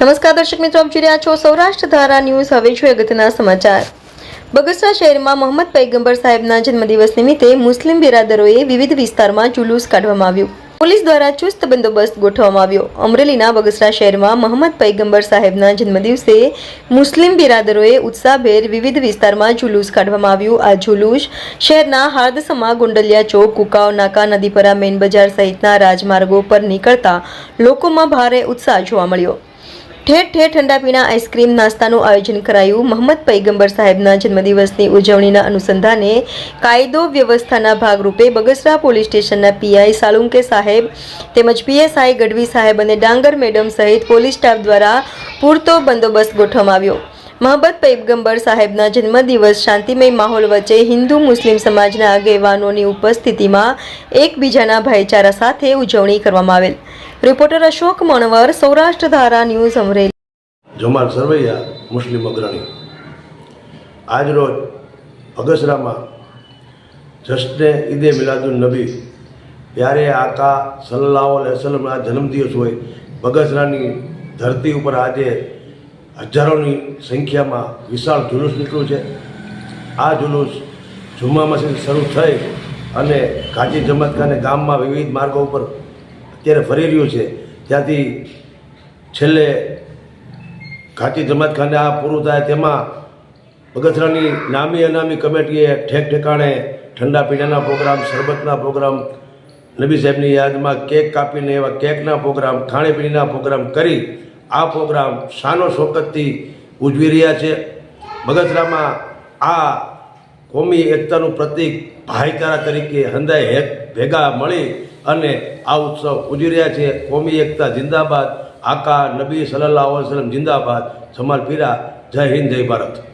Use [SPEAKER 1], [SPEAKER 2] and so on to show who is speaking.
[SPEAKER 1] નમસ્કાર દર્શક મિત્રો, આપ જોઈ રહ્યા છો સૌરાષ્ટ્ર ધારા ન્યૂઝ. હવે છે અગત્યના સમાચાર. બગસરા શહેરમાં મોહમ્મદ પૈગંબર સાહેબના જન્મદિવસ નિમિત્તે મુસ્લિમ બિરાદરોએ વિવિધ વિસ્તારમાં જુલુસ કાઢવામાં આવ્યું. પોલીસ દ્વારા ચુસ્ત બંદોબસ્ત ગોઠવવામાં આવ્યો. અમરેલીના બગસરા શહેરમાં મોહમ્મદ પૈગંબર સાહેબના જન્મદિવસે મુસ્લિમ બિરાદરોએ ઉત્સાહભેર વિવિધ વિસ્તારમાં જુલુસ કાઢવામાં આવ્યું. આ જુલુસ શહેરના હાર્દસમા ગુંડલિયા ચોક, કુકાવ, નાકા નદીપરા મેન બજાર સહિતના રાજમાર્ગો પર નીકળતા લોકોમાં ભારે ઉત્સાહ જોવા મળ્યો. ઠેર ઠેર ઠંડા પીણા આઈસ્ક્રીમ નાસ્તાનું આયોજન કરાયું. મોહમ્મદ પૈગંબર સાહેબના જન્મદિવસની ઉજવણીના અનુસંધાને કાયદો વ્યવસ્થાના ભાગરૂપે બગસરા પોલીસ સ્ટેશનના પીઆઈ સાલુંકે સાહેબ તેમજ પીએસઆઈ ગઢવી સાહેબ અને ડાંગર મેડમ સહિત પોલીસ સ્ટાફ દ્વારા પૂરતો બંદોબસ્ત ગોઠવવામાં આવ્યો. મોહમ્મદ પૈગંબર સાહેબના જન્મદિવસ, શાંતિમય માહોલ વચ્ચે હિન્દુ મુસ્લિમ સમાજના આગેવાનોની ઉપસ્થિતિમાં એકબીજાના ભાઈચારા સાથે ઉજવણી કરવામાં આવેલ. Reporter Ashok Manvar Saurashtra Dhara news Amreli.
[SPEAKER 2] જમાલ સરવૈયા, મુસ્લિમ અગ્રણી. આજરોજ અગસરામાં જશ્ને ઈદે મિલાદુલ નબી, ત્યારે આકા સલ્લાહ વસલમના જન્મદિવસ હોય, બગસરાની ધરતી ઉપર આજે હજારોની સંખ્યામાં વિશાળ જુલુસ નીકળ્યું છે. આ જુલુસ જુમ્મા મસ્જિદ શરૂ થઈ અને કાજી જમતખાને ગામમાં વિવિધ માર્ગો ઉપર અત્યારે ફરી રહ્યું છે. ત્યાંથી છેલ્લે ખાચી જમાતખાને આ પૂરું થાય તેમાં બગસરાની નામી અનામી કમિટીએ ઠેક ઠેકાણે ઠંડા પીણાના પ્રોગ્રામ, શરબતના પ્રોગ્રામ, નબી સાહેબની યાદમાં કેક કાપીને એવા કેકના પ્રોગ્રામ ખાણીપીણીના પ્રોગ્રામ કરી આ પ્રોગ્રામ શાનો શોકતથી ઉજવી રહ્યા છે. બગસરામાં આ કોમી એકતાનું પ્રતીક ભાઈચારા તરીકે હંદાય ભેગા મળી અને આ ઉત્સવ ઉજવી રહ્યા છે. કોમી એકતા જિંદાબાદ. આકા નબી સલ્લાહ વસલમ જિંદાબાદ. જમાલ પીરા. જય હિન્દ, જય ભારત.